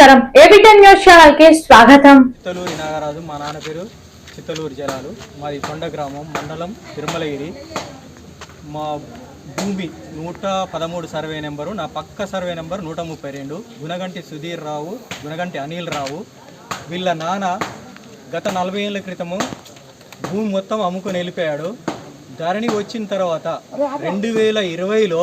నమస్కారం. ఏబిటెన్ న్యూస్ ఛానల్కి స్వాగతం. చిత్తలూరి నాగరాజు మా నాన్న పేరు చిత్తలూరు జలాలు మాది కొండ గ్రామం మండలం తిరుమలగిరి. మా భూమి నూట పదమూడు సర్వే నెంబరు నా పక్క సర్వే నెంబర్ నూట ముప్పై రెండు. గుణగంటి సుధీర్ రావు గుణగంటి అనిల్ రావు. వీళ్ళ నాన్న గత నలభై ఏళ్ళ క్రితము భూమి మొత్తం అమ్ముకొని వెళ్ళిపోయాడు. ధరణి వచ్చిన తర్వాత రెండు వేల ఇరవైలో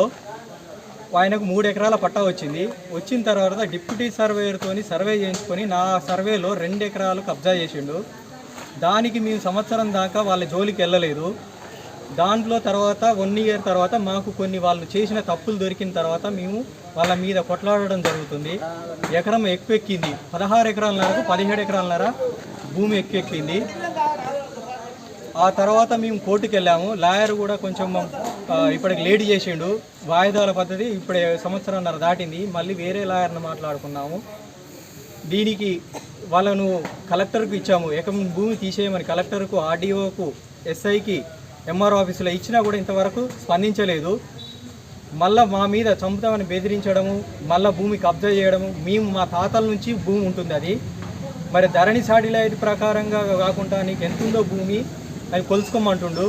ఆయనకు మూడు ఎకరాల పట్టా వచ్చింది. వచ్చిన తర్వాత డిప్యూటీ సర్వేయర్తో సర్వే చేయించుకొని నా సర్వేలో రెండు ఎకరాలు కబ్జా చేసిండు. దానికి మేము సంవత్సరం దాకా వాళ్ళ జోలికి వెళ్ళలేదు. దాంట్లో తర్వాత వన్ ఇయర్ తర్వాత మాకు కొన్ని వాళ్ళు చేసిన తప్పులు దొరికిన తర్వాత మేము వాళ్ళ మీద కొట్లాడడం జరుగుతుంది. ఎకరం ఎక్కువెక్కింది. పదహారు ఎకరాలన్నరకు పదిహేడు ఎకరాలన్నర భూమి ఎక్కువెక్కింది. ఆ తర్వాత మేము కోర్టుకు వెళ్ళాము లాయర్ కూడా కొంచెం ఇప్పటికి లేట్ చేసిండు. వాయిదాల పద్ధతి ఇప్పుడే సంవత్సరంన్నర దాటింది. మళ్ళీ వేరే లాయర్ని మాట్లాడుకున్నాము. దీనికి వాళ్ళను కలెక్టర్కు ఇచ్చాము. ఎకం భూమి తీసేయమని కలెక్టర్కు ఆర్డీఓకు ఎస్ఐకి ఎంఆర్ఓ ఆఫీసులో ఇచ్చినా కూడా ఇంతవరకు స్పందించలేదు. మళ్ళా మా మీద చంపుతామని బెదిరించడము మళ్ళీ భూమి కబ్జా చేయడము మేము మా తాతల నుంచి భూమి ఉంటుంది అది. మరి ధరణి సాటిలైట్ ప్రకారంగా కాకుండా నీకు ఎంత ఉందో భూమి అది కొలుసుకోమంటుండు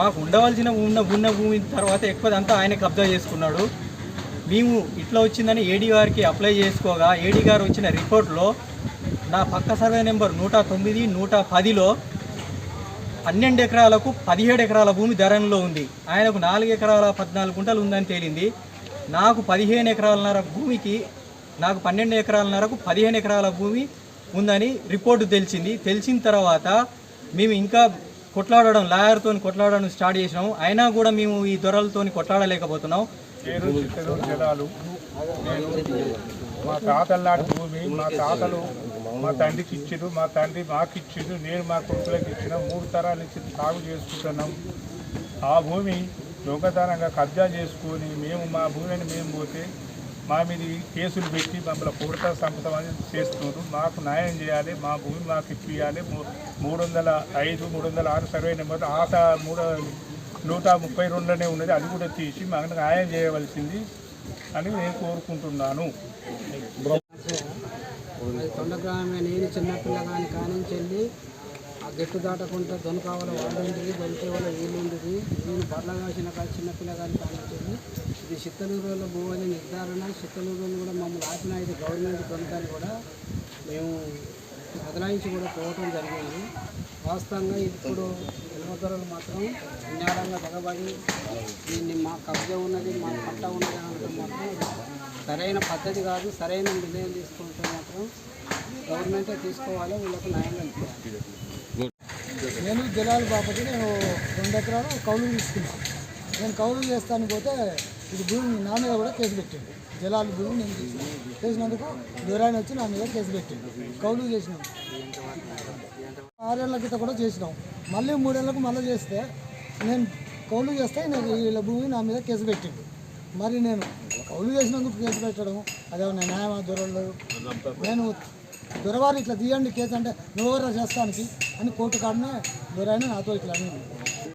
మాకు ఉండవలసిన ఉన్న ఉన్న భూమి తర్వాత ఎక్కువ అంతా ఆయన కబ్జా చేసుకున్నాడు. మేము ఇట్లా వచ్చిందని ఏడీ గారికి అప్లై చేసుకోగా ఏడీ గారు వచ్చిన రిపోర్ట్లో నా పక్క సర్వే నెంబర్ నూట తొమ్మిది నూట పదిలో పన్నెండు ఎకరాలకు పదిహేడు ఎకరాల భూమి ధరణిలో ఉంది. ఆయనకు నాలుగు ఎకరాల పద్నాలుగు గుంటలు ఉందని తేలింది. నాకు పదిహేను ఎకరాలన్నర భూమికి నాకు పన్నెండు ఎకరాలన్నరకు పదిహేను ఎకరాల భూమి ఉందని రిపోర్టు తెలిసింది. తెలిసిన తర్వాత మేము ఇంకా కొట్లాడడం లాయర్తో కొట్లాడడం స్టార్ట్ చేసినాం అయినా కూడా మేము ఈ దొరలతో కొట్లాడలేకపోతున్నాం. పేరు జలాలు నేను మా తాతల నాటి భూమి మా తాతలు మా తండ్రికి ఇచ్చారు మా తండ్రి మాకు ఇచ్చిండు నేను మా కొడుకులకు ఇచ్చిన మూడు తరాల నుంచి సాగు చేసుకుంటున్నాం. ఆ భూమి దొంగతనంగా కబ్జా చేసుకొని మేము మా భూమిని మేము పోతే మా మీద కేసులు పెట్టి మమ్మల్ని కొడతా సంపదమని చేస్తున్నారు. మాకు న్యాయం చేయాలి మా భూమి మాకు ఇప్పియాలి మూ- మూడు వందల ఐదు మూడు వందల ఆరు సర్వే నెంబర్ ఆట మూడు నూట ముప్పై రెండులోనే ఉన్నది. అది కూడా తీసి మాకు న్యాయం చేయవలసింది అని నేను కోరుకుంటున్నాను. అది నేను చిన్నపిల్లగాని కానించి వెళ్ళి ఆ గట్టు దాటకుండా దొనకావల వాళ్ళుంటిది దొనకేవల వీళ్ళుంటిది నేను బర్ల కాసిన చిన్నపిల్లగాని కానించి ఇది చిత్తలూరులో భూమి నిర్ధారణ. చిత్తలూరులో కూడా మమ్మల్ని ఆపిన ఇది గవర్నమెంట్ దొనకాన్ని కూడా మేము బదలాయించి కూడా పోవటం జరిగింది. వాస్తవంగా ఇప్పుడు నిల్వధరలు మాత్రం అన్యాయంగా దిగబడి దీన్ని మా కబ్జా ఉన్నది మా పట్ట ఉన్నది అనడం మాత్రం సరైన పద్ధతి కాదు సరైన నిర్ణయం తీసుకుంటే మాత్రం గవర్నమెంటే తీసుకోవాలి వీళ్ళకు న్యాయం కల్పించాలి. నేను జలాల బాపతి నేను రెండు ఎకరాలు కౌలు తీసుకున్నాను. నేను కౌలు చేస్తాను పోతే ఇది భూమి నా మీద కూడా కేసు పెట్టాడు. జలాలు భూమి నేను చేసినందుకు దూరాన్ని వచ్చి నా మీద కేసు పెట్టాడు. కౌలు చేసినాం. ఆరేళ్ళ క్రితం కూడా చేసినాం. మళ్ళీ మూడేళ్ళకు మళ్ళీ చేస్తే నేను కౌలు చేస్తే నాకు వీళ్ళ భూమి నా మీద కేసు పెట్టిండు. మరి నేను కౌలు చేసినందుకు కేసు పెట్టడం అదేమన్నా న్యాయమా దొరలు? నేను దొరవారు ఇట్లా తీయండి కేసు అంటే నువ్వెవరా చేస్తానికి? అని కోర్టు కాడనే దొరైన నాతో ఇట్లా అని